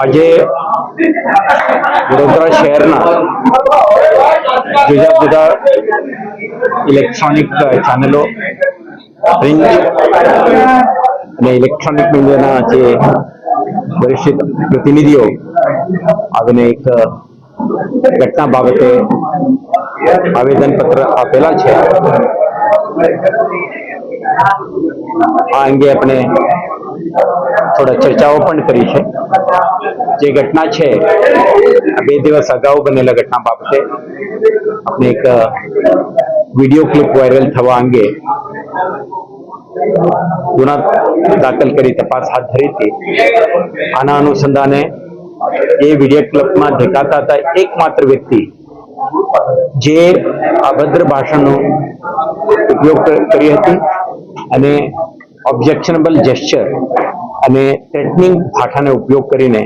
આજે વડોદરા શહેરના જુદા જુદા ઇલેક્ટ્રોનિક ચેનલો અને ઇલેક્ટ્રોનિક મીડિયાના જે વરિષ્ઠ પ્રતિનિધિઓ આવીને એક ઘટના બાબતે આવેદનપત્ર આપેલા છે. આ અંગે આપણે થોડા ચર્ચાઓ પણ કરી છે. જે ઘટના છે બે દિવસ અગાઉ બનેલા ઘટના બાબતે આપણે એક વીડિયો ક્લિપ વાયરલ થવા અંગે ગુના દાખલ કરી તપાસ હાથ ધરી હતી. આના અનુસંધાને એ વીડિયો ક્લિપમાં દેખાતા હતા એકમાત્ર વ્યક્તિ જે અભદ્ર ભાષાનો ઉપયોગ કરી હતી અને ઓબ્જેક્શનેબલ જેસ્ચર અને થ્રેટનિંગ ભાષાનો ઉપયોગ કરીને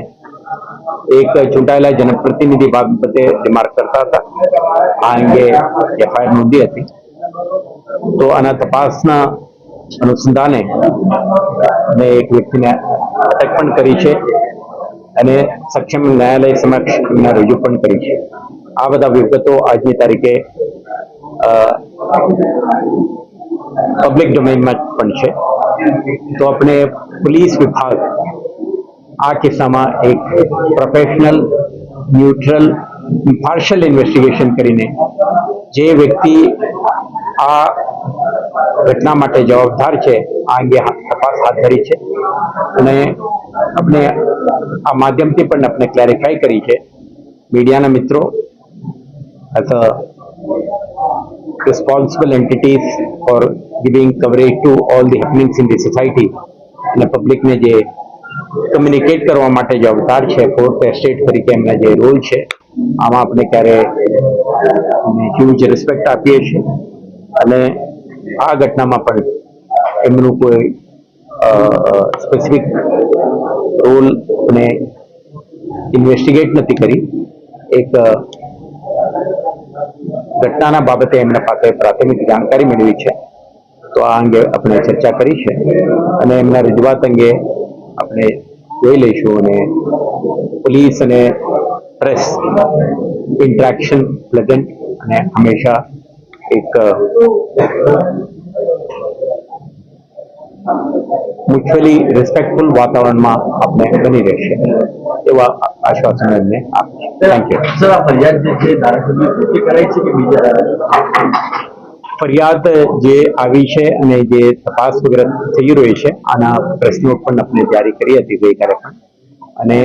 એક ચૂંટાયેલા જનપ્રતિનિધિ બાબતે રિમાર્ક કરતા હતા આ અંગે એફઆઈઆર નોંધી હતી તો આના તપાસના અનુસંધાને મેં એક વ્યક્તિને અટક પણ કરી છે અને સક્ષમ ન્યાયાલય સમક્ષ રજૂ પણ કરી છે આ બધા વિગતો આજની તારીખે પબ્લિક ડોમેનમાં પણ છે તો આપણે પોલીસ વિભાગ આ કિસ્સામાં એક પ્રોફેશનલ ન્યુટ્રલ પાર્શિયલ ઇન્વેસ્ટિગેશન કરીને જે વ્યક્તિ આ ઘટના માટે જવાબદાર છે, આ અંગે તપાસ હાથ ધરી છે અને આપણે આ માધ્યમથી પણ આપણે ક્લેરિફાઈ કરી છે. મીડિયાના મિત્રો, અથવા responsible entities for giving coverage to all the happenings in the society અને પબ્લિકને જે કમ્યુનિકેટ કરવા માટે જવાબદાર છે ફોર્થ એસ્ટેટ તરીકે એમના જે રોલ છે, આમાં આપણે ક્યારે હ્યુજ રિસ્પેક્ટ આપીએ છીએ. અને આ ઘટનામાં પણ એમનું કોઈ સ્પેસિફિક રોલ અને ઇન્વેસ્ટિગેટ નથી કરી. એક ઘટનાના બાબતે એમના પાસે પ્રાથમિક જાણકારી મેળવી છે. તો આ અંગે આપણે ચર્ચા કરી છે. અને એમના રજૂઆત અંગે આપણે જોઈ લઈશું અને પોલીસ અને પ્રેસ ઇન્ટરેક્શન પ્લેઝન્ટ અને હંમેશા એક મ્યુચ્યુઅલી રિસ્પેક્ટફુલ વાતાવરણમાં આપણે બની રહેશે એવા આશ્વાસન એમને આપીએ થેન્ક યુ સર આ ફરિયાદ જે છે પોતે છે કે બીજા ફરિયાદ જે આવી છે અને જે તપાસ વગેરે થઈ રહી છે, આના પ્રશ્નો પણ આપણે જારી કરી હતી ગઈકાલે પણ. અને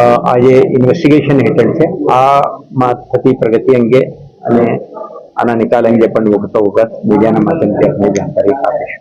આ જે ઇન્વેસ્ટિગેશન હેઠળ છે આમાં થતી પ્રગતિ અંગે અને આના નિકાલ અંગે પણ વખતો વખત મીડિયાના માધ્યમથી આપણે જાણકારી આપીશું.